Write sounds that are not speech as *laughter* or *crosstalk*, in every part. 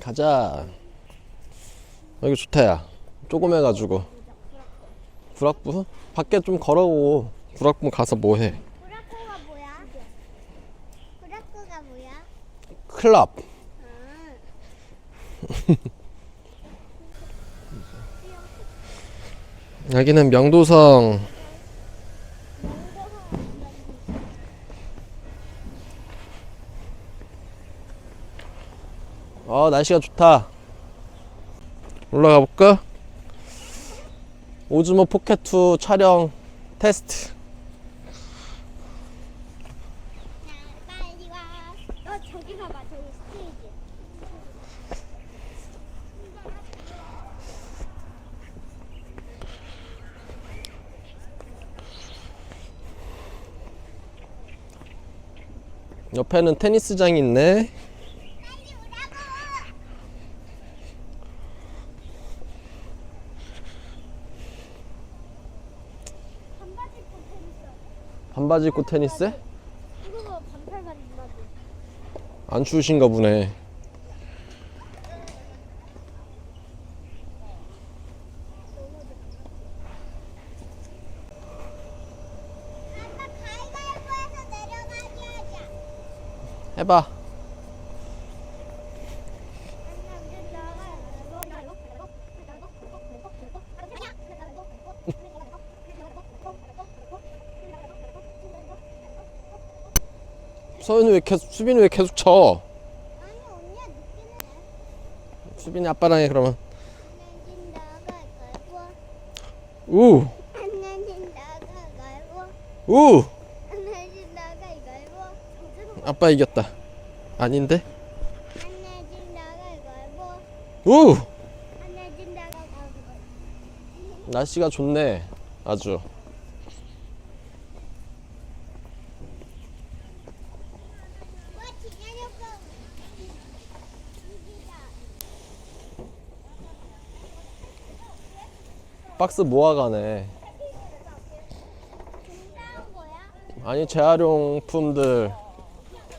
가자. 여기 좋다 야. 조그매가지고. 구락부? 밖에 좀 걸어오고 구락부 가서 뭐 해? 브라코가 뭐야? 브라코가 뭐야? 클럽. *laughs* 여기는 명도성. 어 날씨가 좋다. 올라가 볼까? 오즈모 포켓2 촬영 테스트. 옆에는 테니스장이 있네. 빨리 오라고. 반바지 입고 테니스. 반바지 입고 테니스? 이거 반팔. 안 추우신가 보네. 해봐. 서윤이 왜 계속 수빈이 왜 계속 쳐? 아니 느끼는 애. 수빈이 아빠랑 해 그러면. 우? 우. 아빠 이겼다. 아닌데? 우. 날씨가 좋네. 아주. 와 기다려봐. 이기다. 박스 모아가네. 아니 재활용품들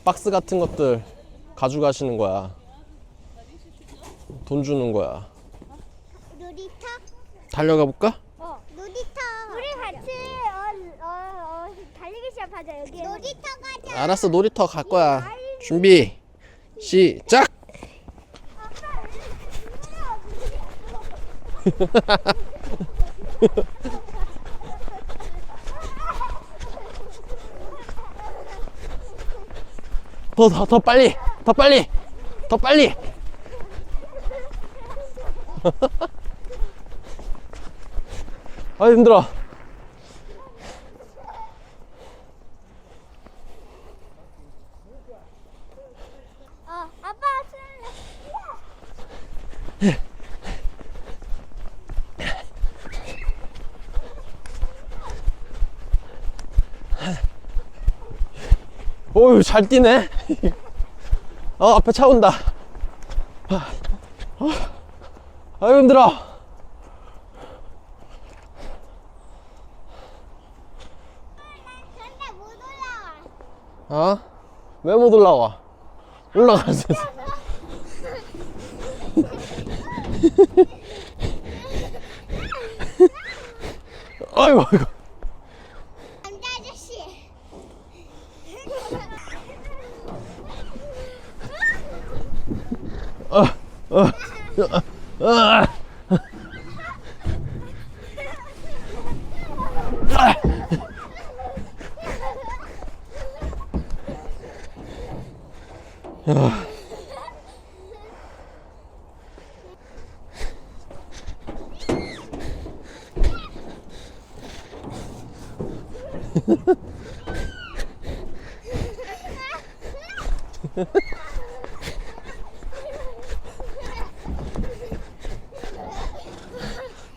박스 같은 것들 가져가시는 거야. 돈 주는 거야. 놀이터? 달려가 볼까? 어. 놀이터. 우리 같이 어, 어, 어, 달리기 시합하자 여기. 놀이터 가자. 알았어 놀이터 갈 거야. 준비 시작. *laughs* *laughs* 더 더 더 빨리 더 빨리 더 빨리. *laughs* 아 힘들어. 어, 아빠 술래. 오유 잘 뛰네. 어 앞에 차 온다. 아, 어, 아유 힘들어. 근데 못 올라와. 어? 왜 못 올라와? 올라가지. *laughs* 아이고 아이고. 아저씨. 아.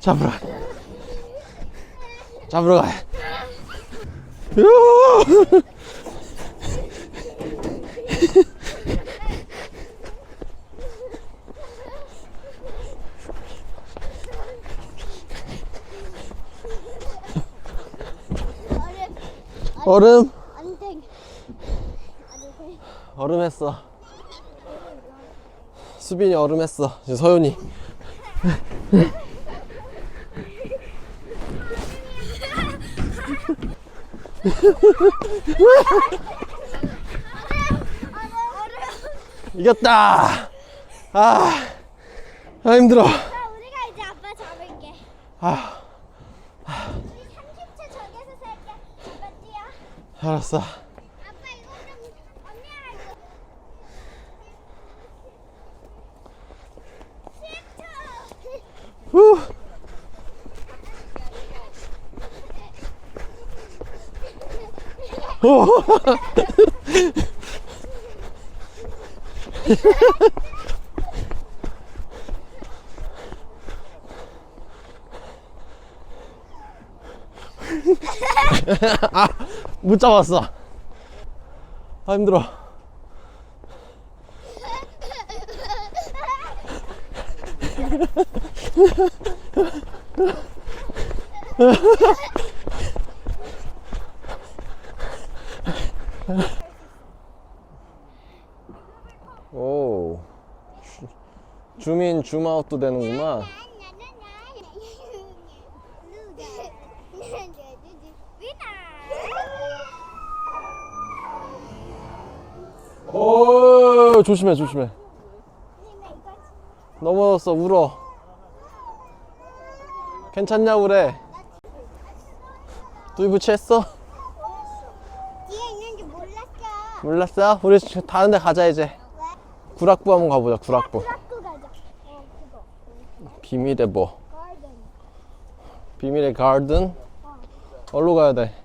잡으러 가. 잡으러 가. 야! *laughs* 얼음 안 돼. 얼음 했어 수빈이 얼음 했어. 이제 서윤이. *laughs* 이겼다. 아, 아 힘들어. 나 우리가 이제 아빠 잡을게. 아, 우리 30초 저기서 살게. 아빠 뛰어. 알았어. 아빠 이거 좀 언니랑 이거. 10초. 후. 오. 아, 못 잡았어. 아, 힘들어. *laughs* *laughs* 오. 주- 줌인, 줌아웃도 되는구만. 오, 조심해, 조심해. 넘어졌어, 울어. 괜찮냐고 그래. 뚜이부치 했어? 뒤에 있는지 몰랐어. 몰랐어? 우리 다른 데 가자, 이제. 왜? 구락부 한번 가보자, 구락부. 가자. 어, 그거. 비밀의 뭐? 가든. 비밀의 가든? 어디로 가야 돼?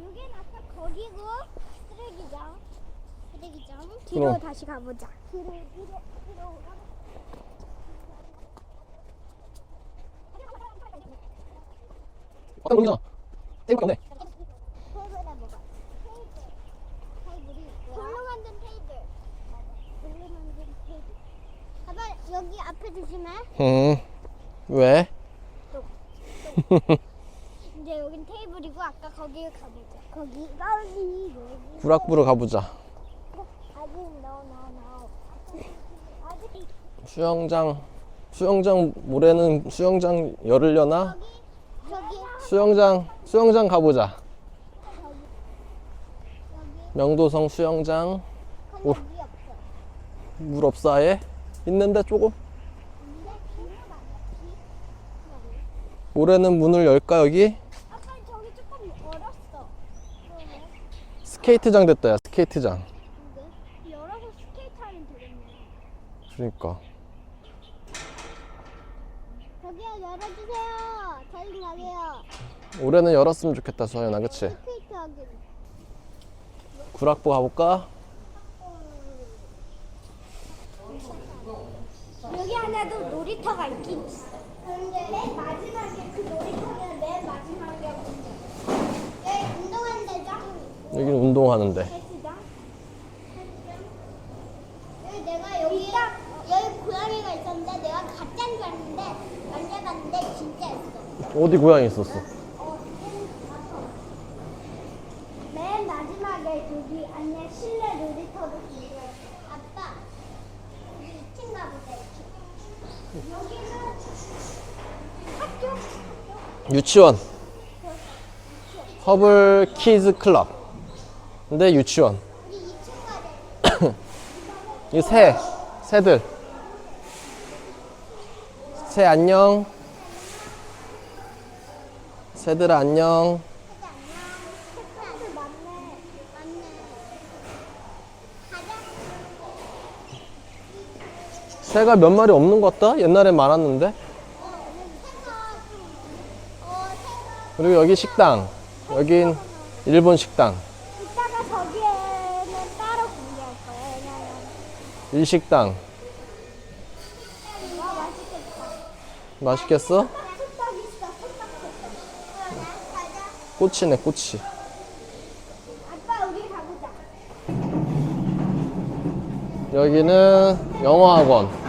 여긴 아까 거기고 쓰레기장. 쓰레기장. 뒤로 그럼. 다시 가보자. 뒤로 뒤로 뒤로 가. 어떤 거잖아. 땡겨 없네. 테이블에 뭐가? 테이블. 테이블이 있고요. 돌로 만든 테이 블. 돌로 만든 테이블. 아빠 여기 앞에 조심해. 응. 왜? *laughs* 이제 여긴 테이블이고 아까 거기 가보자. 거기 거기 여기. 구락부로 가보자. 아직 no no no. 아직 수영장, 수영장 모레는 수영장 열으려나? 저기 수영장, 수영장 가보자. 명도성 수영장. 오. 물 없어. 물 없어 아예? 있는데 조금? 모레는 문을 열까 여기? 스케이트장 됐다 야 스케이트장. 그러니까. 저기요 열어주세요. 저희 가게요. 올해는 열었으면 좋겠다 서연아 그치? 구락부 가볼까? 여기 하나도 놀이터가 있긴 있어. 근데 맨 마지막에 그 놀이터는 맨 마지막에. 여기 운동하는 데죠? 여기는 운동하는데. 헬스장? 여기 내가 여기 여기 고양이가 있었는데 내가 가짜인 줄 알았는데 만져봤는데 진짜였어. 어디 고양이 있었어? 어, 맨 저기 안에 실내 놀이터도 있고 아빠 우리 2층 가 보자 2층 여기는 학교 유치원. 허블 키즈 클럽. 근데 유치원. 우리 2층 가자 *coughs* 이 새, 새들. 새 안녕. 새들 안녕 색깔 맞네 맞네 가자 새가 몇 마리 없는 것 같다? 옛날에 많았는데. 그리고 여기 식당. 여긴 일본 식당. 이따가 저기에는 따로 공개할 왜냐면 일식당. 와 맛있겠다 맛있겠어? 있어 가자 꼬치네, 꼬치. 아빠 우리 가보자 여기는 영어학원.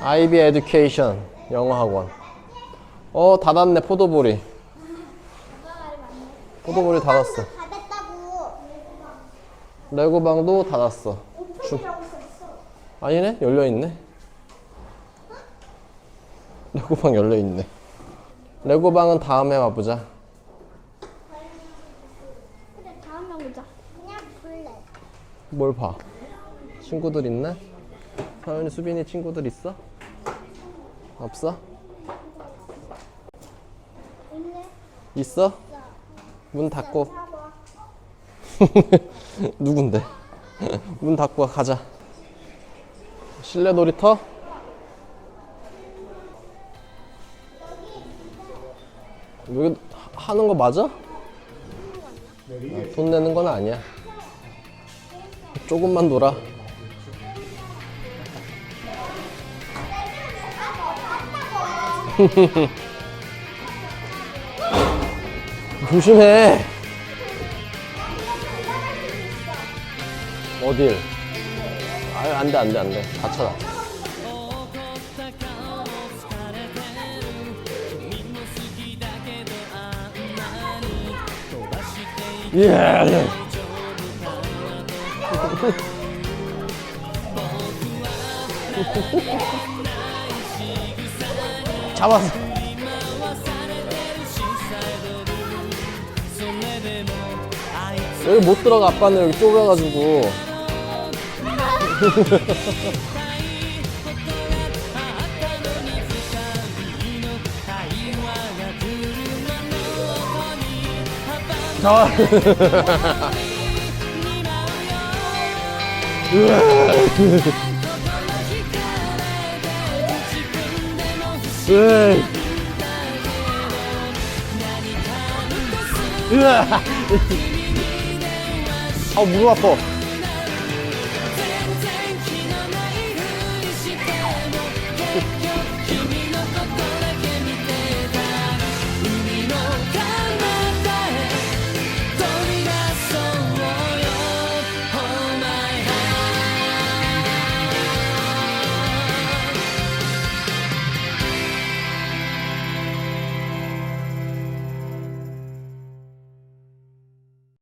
아이비 에듀케이션 영어학원. 어 닫았네 포도볼이 포도볼이 닫았어. 레고방도 닫았어 써있어. 아니네 열려있네 레고방 열려있네 레고방은 다음에 와보자 그래 다음에 보자. 그냥 볼래. 뭘 봐? 친구들 있나? 서윤이 수빈이 친구들 있어? 없어? 있어? 문 닫고 사봐. *laughs* 누군데? *laughs* 문 닫고 가자 실내 놀이터? 여기 하- 하는 거 맞아? 아, 돈 내는 건 아니야 조금만 놀아 *laughs* 조심해 어딜? 아유 안 돼 안 돼 안 돼 다쳐 다쳐 예. *laughs* 잡았어. 여기 못 들어가 아빠는 여기 좁아가지고 *laughs* 자 *laughs* 으이. 으아. 아 무릎 아파